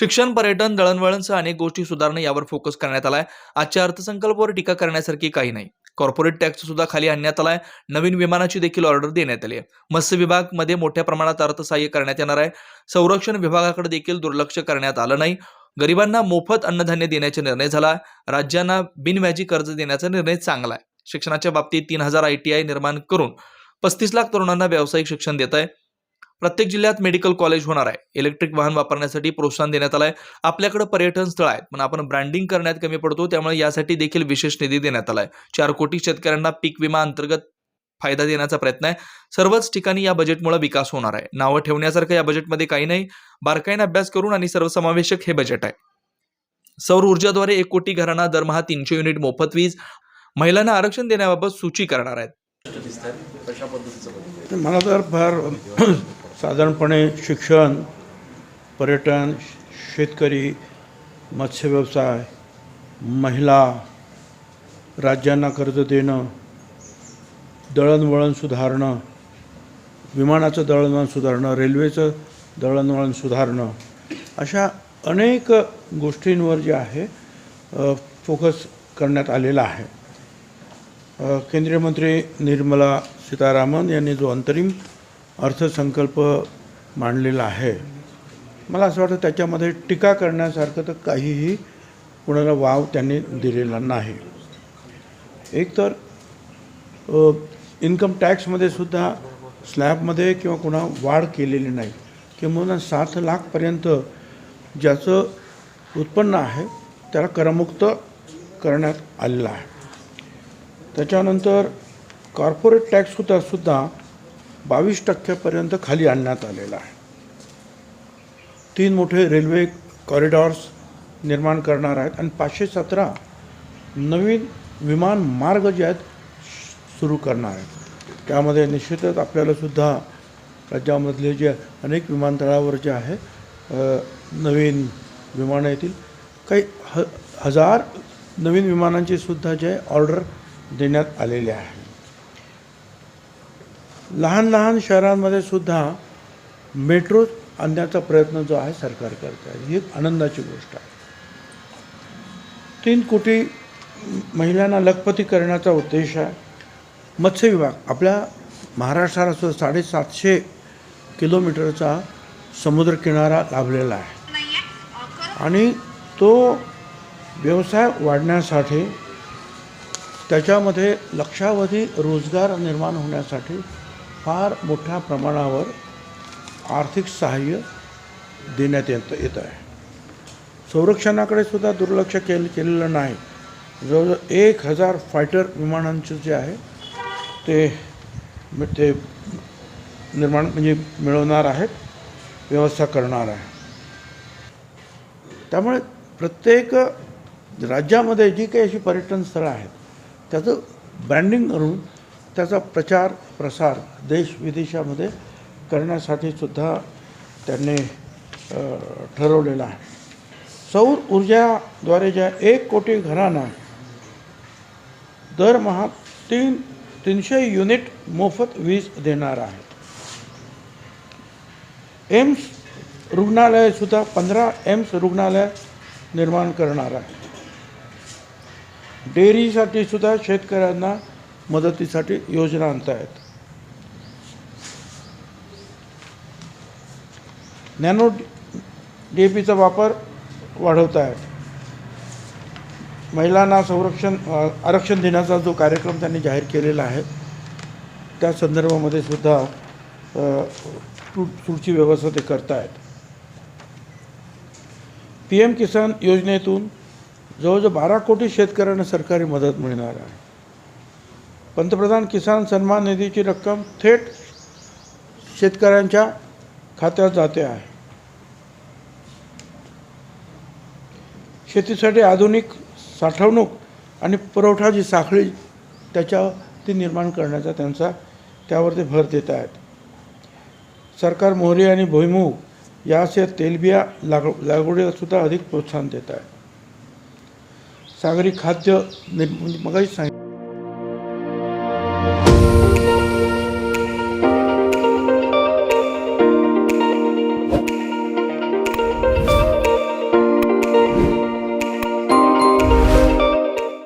शिक्षण पर्यटन दळणवळणसह अनेक गोष्टी सुधारणं यावर फोकस करण्यात आलाय. आजच्या अर्थसंकल्पावर टीका करण्यासारखी काही नाही. कॉर्पोरेट टॅक्स सुद्धा खाली आणण्यात आलाय. नवीन विमानाची देखील ऑर्डर देण्यात आली आहे. मत्स्य विभागमध्ये मोठ्या प्रमाणात अर्थसहाय्य करण्यात येणार आहे. संरक्षण विभागाकडे देखील दुर्लक्ष करण्यात आलं नाही. गरिबांना मोफत अन्नधान्य देण्याचा निर्णय झाला राज्यांना बिनव्याजी कर्ज देण्याचा निर्णय चांगला आहे. शिक्षणाच्या बाबतीत तीन हजार आय टी आय निर्माण करून पस्तीस लाख तरुणांना व्यावसायिक शिक्षण देत आहे. प्रत्येक जिल्ह्यात मेडिकल कॉलेज होणार आहे. इलेक्ट्रिक वाहन वापरण्यासाठी प्रोत्साहन देण्यात आलंय. आपल्याकडे पर्यटन स्थळ आहेत. पण आपण ब्रँडिंग करण्यात कमी पडतो त्यामुळे यासाठी देखील विशेष निधी देण्यात आलाय. चार कोटी शेतकऱ्यांना पीक विमा अंतर्गत फायदा देण्याचा प्रयत्न आहे. सर्वच ठिकाणी या बजेटमुळे विकास होणार आहे. नावं ठेवण्यासारखं या बजेटमध्ये काही नाही. बारकाईने अभ्यास करून आणि सर्वसमावेशक हे बजेट आहे. सौर ऊर्जाद्वारे एक कोटी घरांना दरमहा तीनशे युनिट मोफत वीज. महिलांना आरक्षण देण्याबाबत सूची करणार आहेत. मला तर फार साधारणपणे शिक्षण पर्यटन शेतकरी मत्स्यव्यवसाय महिला राज्यांना कर्ज देणं दळणवळण सुधारणं विमानाचं दळणवळण सुधारणं रेल्वेचं दळणवळण सुधारणं अशा अनेक गोष्टींवर जे आहे फोकस करण्यात आलेला आहे. केंद्रीय मंत्री निर्मला सीतारामन यांनी जो अंतरिम अर्थसंकल्प मांडलेला आहे. मला असं वाटतं त्याच्यामध्ये टीका करण्यासारखं तर काहीही कुणाला वाव त्यांनी दिलेला नाही. एकतर इन्कम टॅक्समध्ये सुद्धा स्लॅबमध्ये किंवा कुणा वाढ केलेली नाही. किंवा सात लाखपर्यंत ज्याचं उत्पन्न आहे त्याला करमुक्त करण्यात आलेलं आहे. त्याच्यानंतर कॉर्पोरेट टॅक्ससुद्धा सुद्धा बावीस टक्क्यापर्यंत खाली आणण्यात आलेला आहे. तीन मोठे रेल्वे कॉरिडॉर्स निर्माण करणार आहेत आणि पाचशे सतरा नवीन विमान मार्ग जे आहेत सुरू करणार आहेत. त्यामध्ये निश्चितच आपल्याला सुद्धा राज्यामधले जे अनेक विमानतळावर जे आहे नवीन विमानं येतील. काही ह हजार नवीन विमानांची सुद्धा जे ऑर्डर देण्यात आलेले आहे. लहान लहान शहरांमध्ये सुद्धा मेट्रो आणण्याचा प्रयत्न जो आहे सरकार करत आहे. ही एक आनंदाची गोष्ट आहे. तीन कोटी महिलांना लखपती करण्याचा उद्देश आहे. मत्स्य विभाग आपल्या महाराष्ट्राला सुद्धा साडेसातशे किलोमीटरचा समुद्रकिनारा लाभलेला आहे. आणि तो व्यवसाय वाढण्यासाठी त्याच्यामध्ये लक्षावधी रोजगार निर्माण होण्यासाठी फार मोठ्या प्रमाणावर आर्थिक सहाय्य देण्यात येत येत आहे. संरक्षणाकडे सुद्धा दुर्लक्ष केलं केलेलं नाही. जवळजवळ एक हजार फायटर विमानांचं जे आहे ते ते निर्माण म्हणजे मिळवणार आहेत व्यवस्था करणार आहे. त्यामुळे प्रत्येक राज्यामध्ये जी काही अशी पर्यटन स्थळं आहेत त्याचं ब्रँडिंग करून त्याचा प्रचार प्रसार देश विदेशामध्ये करण्यासाठी सुद्धा त्यांनी ठरवलेला आहे. सौर ऊर्जाद्वारे ज्या एक कोटी घरांना दरमहा तीन तीनशे युनिट मोफत वीज देणार आहेत. एम्स रुग्णालयसुद्धा पंधरा एम्स रुग्णालय निर्माण करणार आहे डेअरीसाठी सुद्धा शेतकऱ्यांना मदतीसाठी योजना आणतायत. नॅनो डी पीचा वापर वाढवत आहेत महिलांना संरक्षण आरक्षण देण्याचा जो कार्यक्रम त्यांनी जाहीर केलेला आहे त्या संदर्भामध्ये सुद्धा अ, पुढची व्यवस्था ते करतायत. पी एम किसान योजनेतून जवळजवळ बारा कोटी शेतकऱ्यांना सरकारी मदत मिळणार आहे. पंतप्रधान किसान सन्मान निधीची रक्कम थेट शेतकऱ्यांच्या खात्यात जाते आहे. शेतीसाठी आधुनिक साठवणूक आणि पुरवठा जी साखळी त्याच्या ती निर्माण करण्याचा त्यांचा त्यावरती भर देत आहेत. सरकार मोहरी आणि भुईमूग याचे तेलबिया लाग लागवडीला सुद्धा अधिक प्रोत्साहन देत आहे. सागरी खाद्य निर् मगाही सांगितलं.